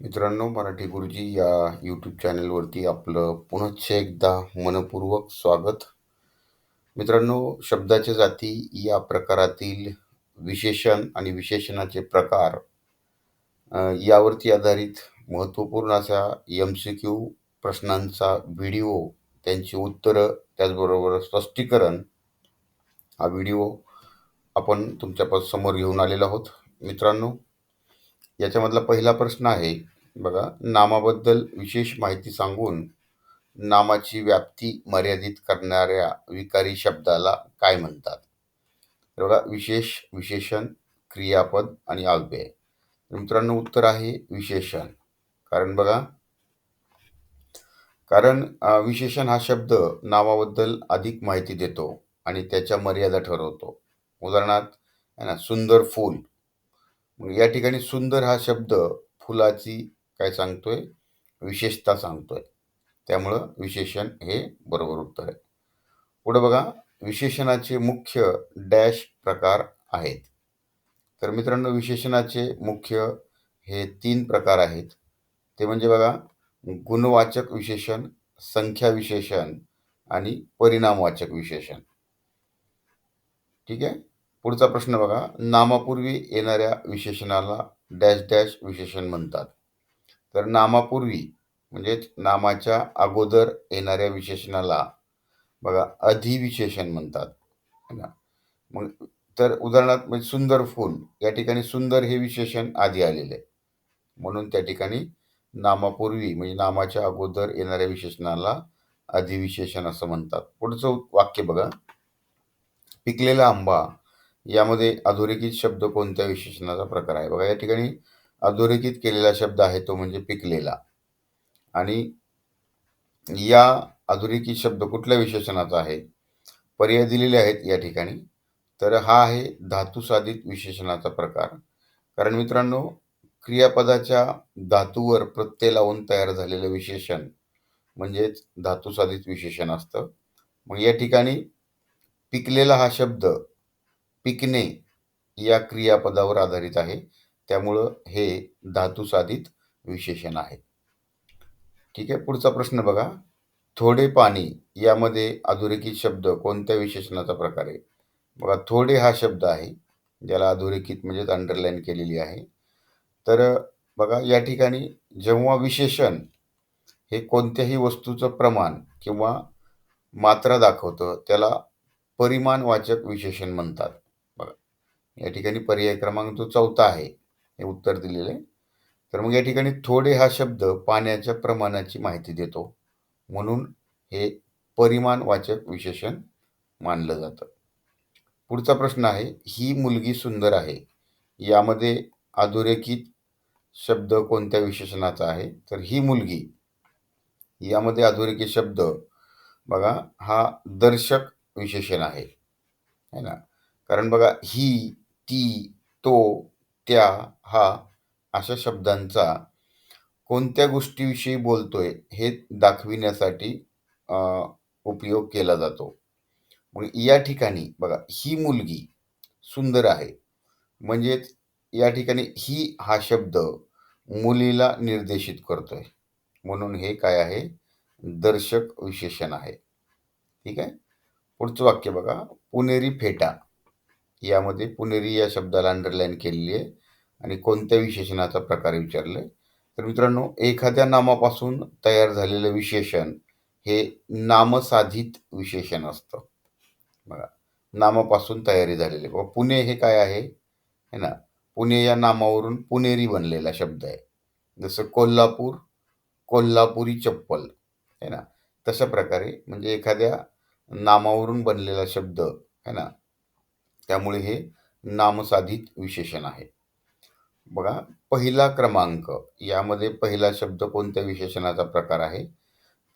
मित्रांनो मराठी गुरुजी या यूट्यूब चॅनलवरती आपलं पुनश्च एकदा मनपूर्वक स्वागत. मित्रांनो शब्दाच्या जाती या प्रकारातील विशेषण आणि विशेषणाचे प्रकार यावरती आधारित महत्त्वपूर्ण अशा एम सी क्यू प्रश्नांचा व्हिडिओ त्यांची उत्तरं त्याचबरोबर स्पष्टीकरण हा व्हिडिओ आपण तुमच्यापास समोर घेऊन आलेलो आहोत. मित्रांनो याच्यामधला पहिला प्रश्न आहे बघा नामाबद्दल विशेष माहिती सांगून नामाची व्याप्ती मर्यादित करणाऱ्या विकारी शब्दाला काय म्हणतात? तर बघा विशेष विशेषण क्रियापद आणि अव्यय. मित्रांनो उत्तर आहे विशेषण. कारण बघा कारण विशेषण हा शब्द नावाबद्दल अधिक माहिती देतो आणि त्याच्या मर्यादा ठरवतो. उदाहरणार्थ आहे ना सुंदर फूल. मग या ठिकाणी सुंदर हा शब्द फुलाची काय सांगतोय? विशेषता सांगतोय. त्यामुळं विशेषण हे बरोबर उत्तर आहे. पुढे बघा विशेषणाचे मुख्य डॅश प्रकार आहेत. तर मित्रांनो विशेषणाचे मुख्य हे तीन प्रकार आहेत. ते म्हणजे बघा गुणवाचक विशेषण संख्या विशेषण आणि परिणामवाचक विशेषण. ठीक आहे? पुढचा प्रश्न बघा. नामापूर्वी येणाऱ्या विशेषणाला डॅश डॅश विशेषण म्हणतात. तर नामापूर्वी म्हणजेच नामाच्या अगोदर येणाऱ्या विशेषणाला बघा अधिविशेषण म्हणतात. है ना? मग तर उदाहरणार्थ म्हणजे सुंदर फूल या ठिकाणी सुंदर हे विशेषण आधी आलेले आहे. म्हणून त्या ठिकाणी नामापूर्वी म्हणजे नामाच्या अगोदर येणाऱ्या विशेषणाला अधिविशेषण असं म्हणतात. पुढचं वाक्य बघा. पिकलेला आंबा यामध्ये अधोरेखित शब्द कोणत्या विशेषणाचा प्रकार आहे? बघा या ठिकाणी अधोरेखित केलेला शब्द आहे तो म्हणजे पिकलेला. आणि या अधोरेखित शब्द कुठल्या विशेषणाचा आहे? पर्याय दिलेले आहेत या ठिकाणी. तर हा आहे धातुसाधित विशेषणाचा प्रकार. कारण मित्रांनो क्रियापदाच्या धातूवर प्रत्यय लावून तयार झालेलं विशेषण म्हणजेच धातुसाधित विशेषण असतं. मग या ठिकाणी पिकलेला हा शब्द पिकणे या क्रियापदावर आधारित आहे. त्यामुळं हे धातुसाधित विशेषण आहे. ठीक आहे पुढचा प्रश्न बघा. थोडे पाणी यामध्ये अधोरेखित शब्द कोणत्या विशेषणाचा प्रकार आहे? बघा थोडे हा शब्द आहे ज्याला अधोरेखित म्हणजेच अंडरलाईन केलेली आहे. तर बघा या ठिकाणी जेव्हा विशेषण हे कोणत्याही वस्तूचं प्रमाण किंवा मात्रा दाखवतं त्याला परिमाणवाचक विशेषण म्हणतात. या ठिकाणी पर्याय क्रमांक जो चौथा आहे हे उत्तर दिलेलं आहे. तर मग या ठिकाणी थोडे हा शब्द पाण्याच्या प्रमाणाची माहिती देतो. म्हणून हे परिमाणवाचक विशेषण मानलं जातं. पुढचा प्रश्न आहे ही मुलगी सुंदर आहे. यामध्ये अधोरेखित शब्द कोणत्या विशेषणाचा आहे? तर ही मुलगी यामध्ये अधोरेखित शब्द बघा हा दर्शक विशेषण आहे. है ना? कारण बघा ही ती तो त्या हा अशा शब्दांचा कोणत्या गोष्टीविषयी बोलतोय हे दाखविण्यासाठी अ, उपयोग केला जातो. मग या ठिकाणी बघा ही मुलगी सुंदर आहे. म्हणजेच या ठिकाणी ही हा शब्द मुलीला निर्देशित करतोय. म्हणून हे काय आहे? दर्शक विशेषण आहे. ठीक आहे? पुढचं वाक्य बघा. पुणेरी फेटा. यामध्ये पुणेरी या शब्दाला अंडरलाईन केलेली आहे आणि कोणत्या विशेषणाचा प्रकार विचारले? तर मित्रांनो एखाद्या नामापासून तयार झालेलं विशेषण हे नामसाधित विशेषण असतं. बघा नामापासून तयारी झालेली. बघा पुणे हे काय आहे? है ना? पुणे या नामावरून पुणेरी बनलेला शब्द आहे. जसं कोल्हापूर कोल्हापुरी चप्पल है ना? तशा प्रकारे म्हणजे एखाद्या नामावरून बनलेला शब्द है ना? त्यामुळे हे नामसाधित विशेषण आहे. बघा पहिला क्रमांक यामध्ये पहिला शब्द कोणत्या विशेषणाचा प्रकार आहे?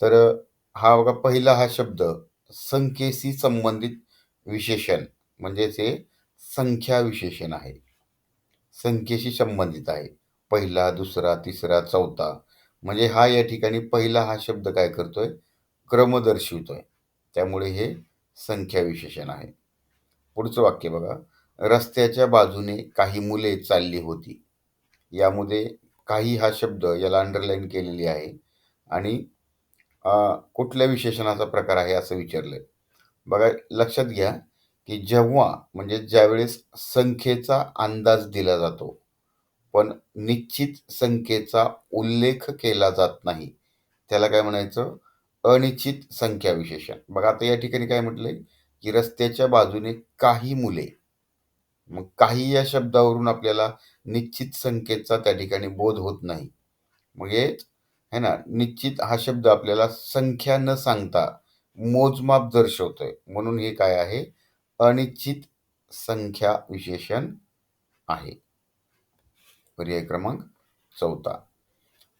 तर हा बघा पहिला हा शब्द संख्येशी संबंधित विशेषण म्हणजेच हे संख्या विशेषण आहे. संख्येशी संबंधित आहे. पहिला दुसरा तिसरा चौथा म्हणजे हा या ठिकाणी पहिला हा शब्द काय करतोय? क्रम दर्शवितोय. त्यामुळे हे संख्या विशेषण आहे. पुढचं वाक्य बघा. रस्त्याच्या बाजूने काही मुले चालली होती. यामध्ये काही हा शब्द याला अंडरलाईन केलेली आहे. आणि कुठल्या विशेषणाचा प्रकार आहे असं विचारलं आहे बघा लक्षात घ्या की जेव्हा म्हणजे ज्यावेळेस संख्येचा अंदाज दिला जातो पण निश्चित संख्येचा उल्लेख केला जात नाही त्याला काय म्हणायचं? अनिश्चित संख्या विशेषण बघा आता या ठिकाणी काय म्हटलंय? की रस्त्याच्या बाजूने काही मुले मग काही या शब्दावरून आपल्याला निश्चित संख्येचा त्या ठिकाणी बोध होत नाही. मग हे है ना निश्चित हा शब्द आपल्याला संख्या न सांगता मोजमाप दर्शवतोय. म्हणून हे काय आहे? अनिश्चित संख्या विशेषण आहे. पर्याय क्रमांक चौथा.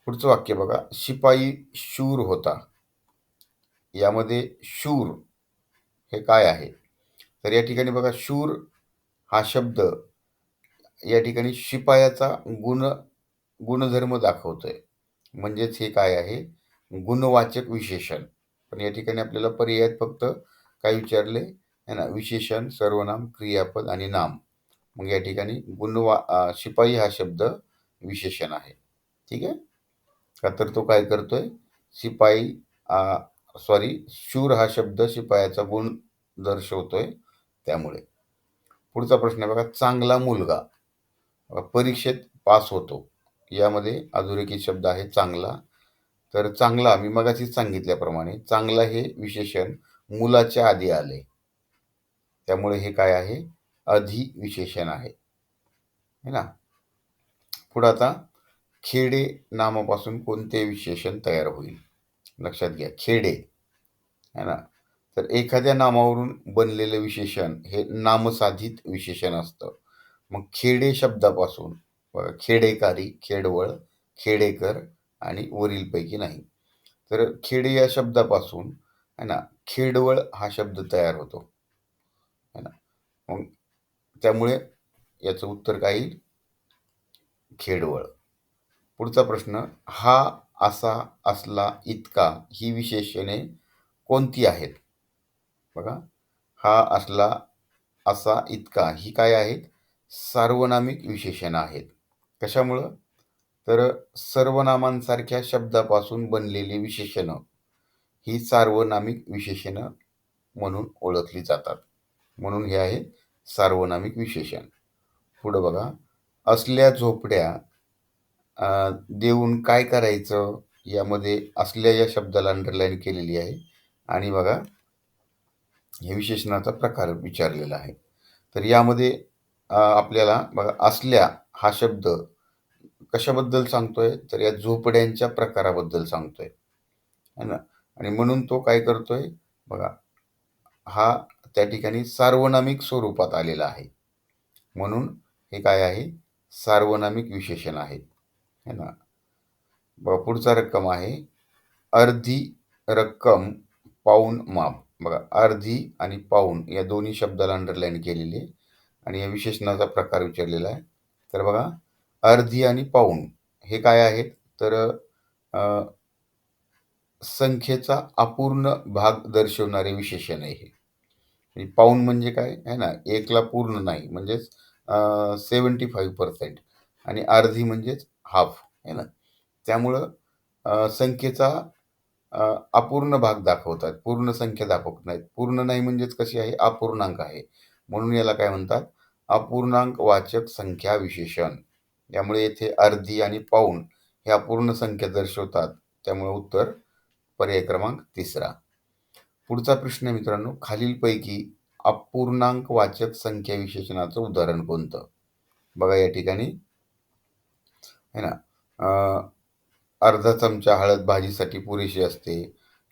पुढचं वाक्य बघा. शिपाई शूर होता. यामध्ये शूर हे काय आहे? तर या ठिकाणी बघा शूर हा शब्द या ठिकाणी शिपायाचा गुण गुणधर्म दाखवतोय. म्हणजेच हे काय आहे? गुणवाचक विशेषण. पण या ठिकाणी आपल्याला पर्यायात फक्त काय विचारले? आहे ना? विशेषण सर्वनाम क्रियापद आणि नाम. मग या ठिकाणी गुणवा शिपाई हा शब्द विशेषण आहे. ठीक आहे? का तर तो काय करतोय? शिपाई सॉरी शूर हा शब्द शिपायाचा गुण दर्शवतोय त्यामुळे. पुढचा प्रश्न आहे बघा चांगला मुलगा. परीक्षेत पास होतो. यामध्ये अधोरेखित शब्द आहे चांगला. तर चांगला मी मगाशीच सांगितल्याप्रमाणे चांगला हे विशेषण मुलाच्या आधी आले. त्यामुळे हे काय आहे? अधि विशेषण आहे ना? पुढे आता खेडे नामापासून कोणते विशेषण तयार होईल? लक्षात घ्या. खेडे. है ना? तर एखाद्या नामावरून बनलेलं विशेषण हे नामसाधित विशेषण असतं. मग खेडे शब्दापासून बघा खेडेकारी खेडवळ खेडेकर आणि वरीलपैकी नाही. तर खेडे या शब्दापासून है ना खेडवळ हा शब्द तयार होतो. है ना? मग त्यामुळे याचं उत्तर काय येईल? खेडवळ. पुढचा प्रश्न हा असा असला इतका ही विशेषणे कोणती आहेत? बघा. हा असला असा इतका ही काय आहेत? सार्वनामिक विशेषणं आहेत. कशामुळं? तर सर्वनामांसारख्या शब्दापासून बनलेली विशेषणं ही सार्वनामिक विशेषणं म्हणून ओळखली जातात. म्हणून हे आहे सार्वनामिक विशेषण. पुढं बघा. असल्या झोपड्या देऊन काय करायचं यामध्ये असल्या या शब्दाला अंडरलाईन केलेली आहे. आणि बघा हे विशेषणाचा प्रकार विचारलेला आहे. तर यामध्ये आपल्याला बघा असल्या हा शब्द कशाबद्दल सांगतोय? तर या झोपड्यांच्या प्रकाराबद्दल सांगतोय. है ना? आणि म्हणून तो काय करतोय? बघा हा त्या ठिकाणी सार्वनामिक स्वरूपात आलेला आहे. म्हणून हे काय आहे? सार्वनामिक विशेषण आहे. है ना? पुढचा रक्कम आहे. अर्धी रक्कम पाऊन माप. बघा अर्धी आणि पाऊन या दोन्ही शब्दाला अंडरलाईन केलेली आणि या विशेषणाचा प्रकार विचारलेला आहे. तर बघा अर्धी आणि पाऊन हे काय आहेत? तर संख्येचा अपूर्ण भाग दर्शवणारे विशेषण आहे हे. म्हणजे पाऊन म्हणजे काय? आहे ना? एकला पूर्ण नाही. म्हणजेच सेवन्टी फाईव्ह पर्सेंट आणि अर्धी म्हणजेच हाफ आहे ना? त्यामुळं संख्येचा अपूर्ण भाग दाखवतात. पूर्ण संख्या दाखवत नाहीत. पूर्ण नाही म्हणजेच कशी आहे? अपूर्णांक आहे. म्हणून याला काय म्हणतात? अपूर्णांक वाचक संख्या विशेषण. यामुळे येथे अर्धी आणि पाऊण हे अपूर्ण संख्या दर्शवतात. त्यामुळे उत्तर पर्याय क्रमांक तिसरा. पुढचा प्रश्न मित्रांनो खालीलपैकी अपूर्णांक वाचक संख्या विशेषणाचं उदाहरण कोणतं? बघा या ठिकाणी. है ना? अर्धा चमचा हळद भाजीसाठी पुरेशी असते.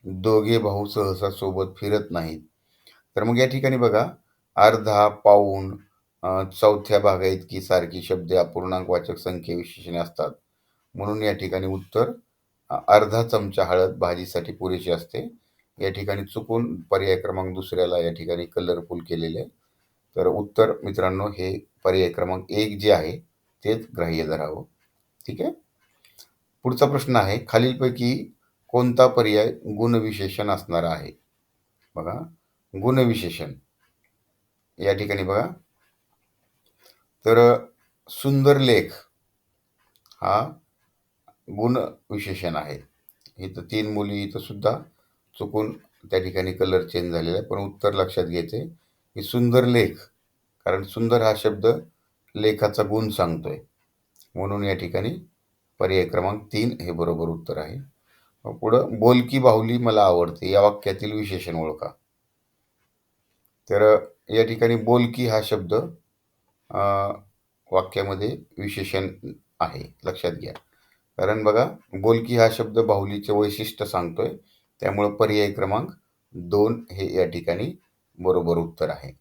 दोघे भाऊ सहसा सोबत फिरत नाहीत. तर मग या ठिकाणी बघा अर्धा पाऊण चौथ्या भागा इतकी सारखी शब्द अपूर्णांक वाचक विशेषणे असतात. म्हणून या ठिकाणी उत्तर अर्धा चमचा हळद भाजीसाठी पुरेशी असते. या ठिकाणी चुकून पर्याय क्रमांक दुसऱ्याला या ठिकाणी कलरफुल केलेले. तर उत्तर मित्रांनो हे पर्याय क्रमांक एक जे आहे तेच ग्राह्य धरावं. ठीक आहे? पुढचा प्रश्न आहे खालीलपैकी कोणता पर्याय गुणविशेषण असणार आहे? बघा गुणविशेषण. या ठिकाणी बघा. तर सुंदर लेख हा गुण विशेषण आहे. इथं तीन मुली इथं सुद्धा चुकून त्या ठिकाणी कलर चेंज झालेला आहे पण उत्तर लक्षात घ्यायचे की सुंदर लेख कारण सुंदर हा शब्द लेखाचा गुण सांगतोय. म्हणून या ठिकाणी पर्याय क्रमांक तीन हे बरोबर उत्तर आहे. पुढं बोलकी बाहुली मला आवडते या वाक्यातील विशेषण ओळखा. तर या ठिकाणी बोलकी हा शब्द वाक्यामध्ये विशेषण आहे. लक्षात घ्या. कारण बघा बोलकी हा शब्द बाहुलीचे वैशिष्ट्य सांगतोय त्यामुळं पर्याय क्रमांक दोन हे या ठिकाणी बरोबर उत्तर आहे.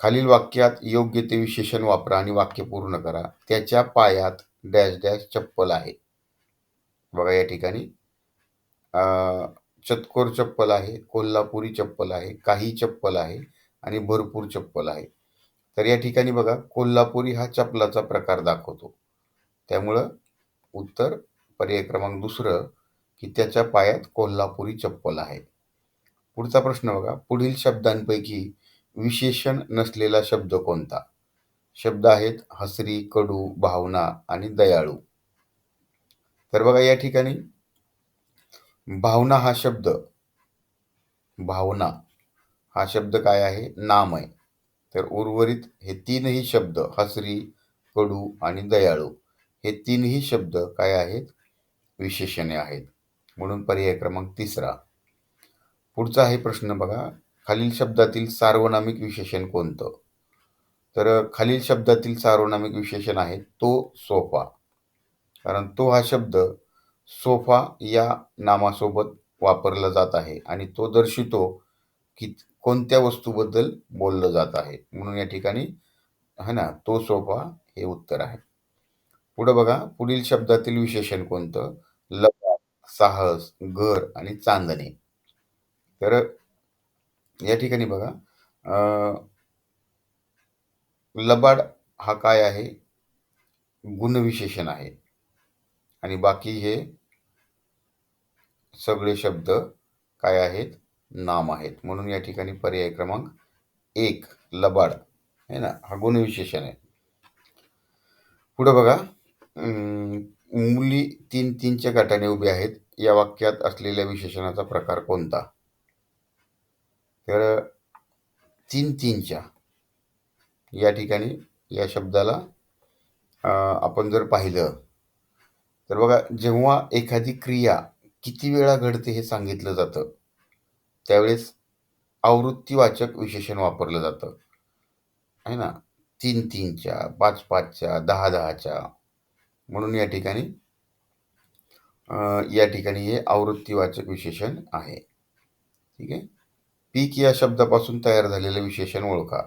खालील वाक्यात योग्य ते विशेषण वापरा आणि वाक्य पूर्ण करा. त्याच्या पायात डॅश डॅश चप्पल आहे. बघा या ठिकाणी. चतकोर चप्पल आहे कोल्हापुरी चप्पल आहे काही चप्पल आहे आणि भरपूर चप्पल आहे. तर या ठिकाणी बघा कोल्हापुरी हा चपलाचा प्रकार दाखवतो. त्यामुळं उत्तर पर्याय क्रमांक दुसरं की त्याच्या पायात कोल्हापुरी चप्पल आहे. पुढचा प्रश्न बघा पुढील शब्दांपैकी विशेषण नसलेला शब्द कोणता? शब्द आहेत हसरी कडू भावना आणि दयाळू. तर बघा या ठिकाणी भावना हा शब्द भावना हा शब्द काय आहे? नाम आहे तर उर्वरित हे तीनही शब्द हसरी कडू आणि दयाळू हे तीनही शब्द काय आहेत? विशेषणे आहेत. म्हणून पर्याय क्रमांक तिसरा. पुढचा आहे प्रश्न बघा. खालील शब्दातील सार्वनामिक विशेषण कोणतं? तर खालील शब्दातील सार्वनामिक विशेषण आहे तो सोफा. कारण तो हा शब्द सोफा या नामासोबत वापरला जात आहे आणि तो दर्शितो की कोणत्या वस्तूबद्दल बोललं जात आहे. म्हणून या ठिकाणी है ना तो सोफा हे उत्तर आहे. पुढं बघा पुढील शब्दातील विशेषण कोणतं? लबाड साहस घर आणि चांदणे. तर या ठिकाणी बघा. लबाड हा काय आहे? गुणविशेषण आहे. आणि बाकी हे सगळे शब्द काय आहेत? नाम आहेत. म्हणून या ठिकाणी पर्याय क्रमांक एक लबाड. है ना? हा गुणविशेषण आहे. पुढं बघा. मुली तीन तीनच्या गटाने उभ्या आहेत. या वाक्यात असलेल्या विशेषणाचा प्रकार कोणता? तर तीन तीनच्या या ठिकाणी या शब्दाला आपण जर पाहिलं तर बघा जेव्हा एखादी क्रिया किती वेळा घडते हे सांगितलं जातं त्यावेळेस आवृत्तीवाचक विशेषण वापरलं जातं. आहे ना? तीन तीनच्या पाच पाचच्या दहा दहाच्या म्हणून या ठिकाणी या ठिकाणी हे आवृत्तीवाचक विशेषण आहे. ठीक आहे? पीक या शब्दापासून तयार झालेलं विशेषण ओळखा.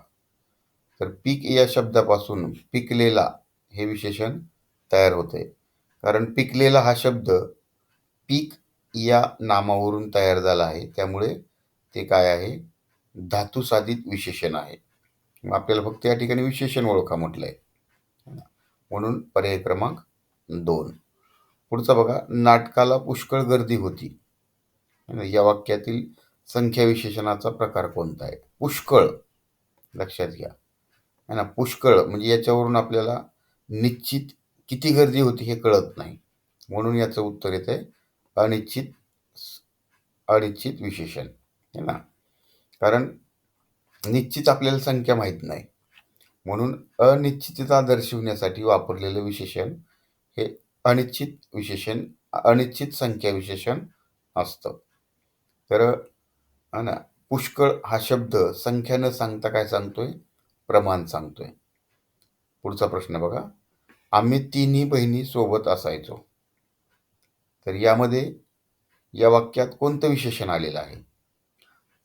तर पीक या शब्दापासून पिकलेला हे विशेषण तयार होते कारण पिकलेला हा शब्द पीक या नामावरून तयार झाला आहे. त्यामुळे ते काय आहे? धातुसाधित विशेषण आहे. मग आपल्याला फक्त या ठिकाणी विशेषण ओळखा म्हटलं आहे म्हणून पर्याय क्रमांक दोन. पुढचा बघा नाटकाला पुष्कळ गर्दी होती. या वाक्यातील संख्या विशेषणाचा प्रकार कोणता आहे? पुष्कळ. लक्षात घ्या. है ना? पुष्कळ म्हणजे याच्यावरून आपल्याला निश्चित किती गर्दी होती हे कळत नाही. म्हणून याचं उत्तर येत आहे अनिश्चित अनिश्चित विशेषण. है ना? कारण निश्चित आपल्याला संख्या माहीत नाही. म्हणून अनिश्चितता दर्शवण्यासाठी वापरलेलं विशेषण हे अनिश्चित विशेषण अनिश्चित संख्या विशेषण असतं. तर ना पुष्कळ हा शब्द संख्या न सांगता काय सांगतोय? प्रमाण सांगतोय. पुढचा प्रश्न बघा. आम्ही तिन्ही बहिणी सोबत असायचो. तर यामध्ये या वाक्यात कोणतं विशेषण आलेलं आहे?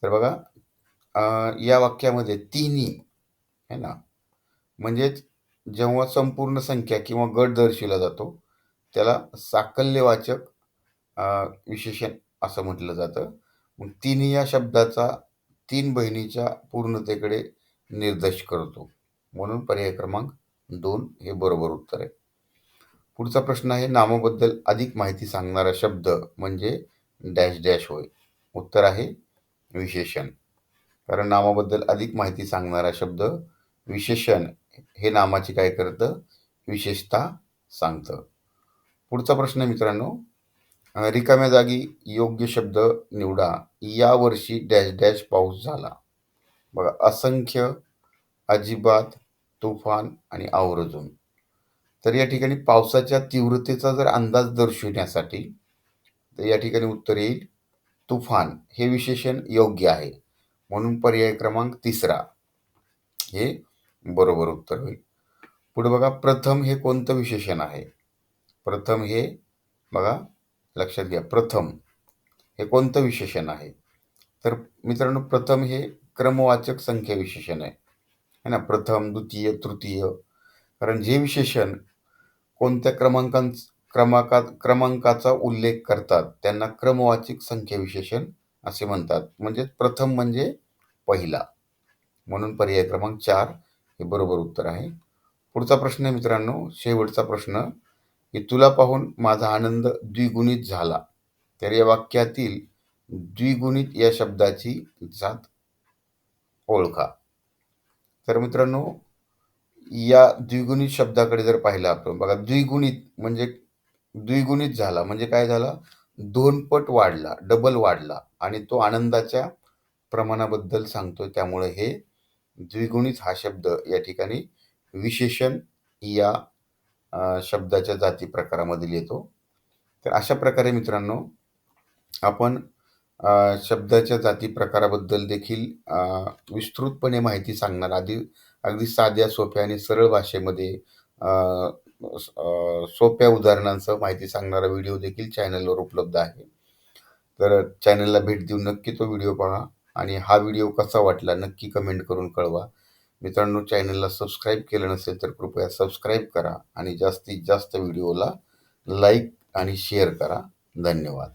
तर बघा या वाक्यामध्ये तिन्ही है ना म्हणजेच जेव्हा संपूर्ण संख्या किंवा गट दर्शविला जातो त्याला साकल्यवाचक विशेषण असं म्हटलं जातं. मग तिन्ही या शब्दाचा तीन बहिणीच्या पूर्णतेकडे निर्देश करतो. म्हणून पर्याय क्रमांक दोन हे बरोबर उत्तर आहे. पुढचा प्रश्न आहे नामाबद्दल अधिक माहिती सांगणारा शब्द म्हणजे डॅश डॅश होय. उत्तर आहे विशेषण. कारण नामाबद्दल अधिक माहिती सांगणारा शब्द विशेषण हे नामाची काय करतं? विशेषता सांगतं. पुढचा प्रश्न मित्रांनो रिकाम्या जागी योग्य शब्द निवडा. यावर्षी डॅश डॅश पाऊस झाला. बघा असंख्य अजिबात तुफान आणि आवर्जून. तर या ठिकाणी पावसाच्या तीव्रतेचा जर अंदाज दर्शविण्यासाठी तर या ठिकाणी उत्तर येईल तुफान हे विशेषण योग्य आहे. म्हणून पर्याय क्रमांक तिसरा. हे बरोबर उत्तर होईल. पुढे बघा प्रथम हे कोणतं विशेषण आहे? प्रथम हे बघा लक्षात घ्या. प्रथम हे कोणतं विशेषण आहे? तर मित्रांनो प्रथम हे क्रमवाचक संख्या विशेषण आहे. है ना? प्रथम द्वितीय तृतीय. कारण जे विशेषण कोणत्या क्रमांकां क्रमांका क्रमांकाचा उल्लेख करतात त्यांना क्रमवाचक संख्या विशेषण असे म्हणतात. म्हणजे प्रथम म्हणजे पहिला. म्हणून पर्याय क्रमांक चार हे बरोबर उत्तर आहे. पुढचा प्रश्न आहे मित्रांनो शेवटचा प्रश्न. की तुला पाहून माझा आनंद द्विगुणित झाला. तर या वाक्यातील द्विगुणित या शब्दाची जात ओळखा. तर मित्रांनो या द्विगुणित शब्दाकडे जर पाहिलं आपण बघा द्विगुणित म्हणजे द्विगुणित झाला. म्हणजे काय झाला? दोन पट वाढला डबल वाढला. आणि तो आनंदाच्या प्रमाणाबद्दल सांगतो त्यामुळे हे द्विगुणित हा शब्द या ठिकाणी विशेषण या शब्दाच्या जाती प्रकारामधील येतो तर अशा प्रकारे मित्रांनो आपण शब्दाच्या जाती प्रकाराबद्दल देखील विस्तृतपणे माहिती सांगणार. आधी अगदी साध्या सोप्या आणि सरळ भाषेमध्ये सोप्या उदाहरणांसह माहिती सांगणारा व्हिडिओ देखील चॅनलवर उपलब्ध आहे. तर चॅनलला भेट देऊन नक्की तो व्हिडिओ पहा आणि हा व्हिडिओ कसा वाटला नक्की कमेंट करून कळवा. मित्रांनो चॅनलला सबस्क्राईब केलं नसेल तर कृपया सबस्क्राईब करा आणि जास्तीत जास्त व्हिडिओला लाईक आणि शेअर करा. धन्यवाद.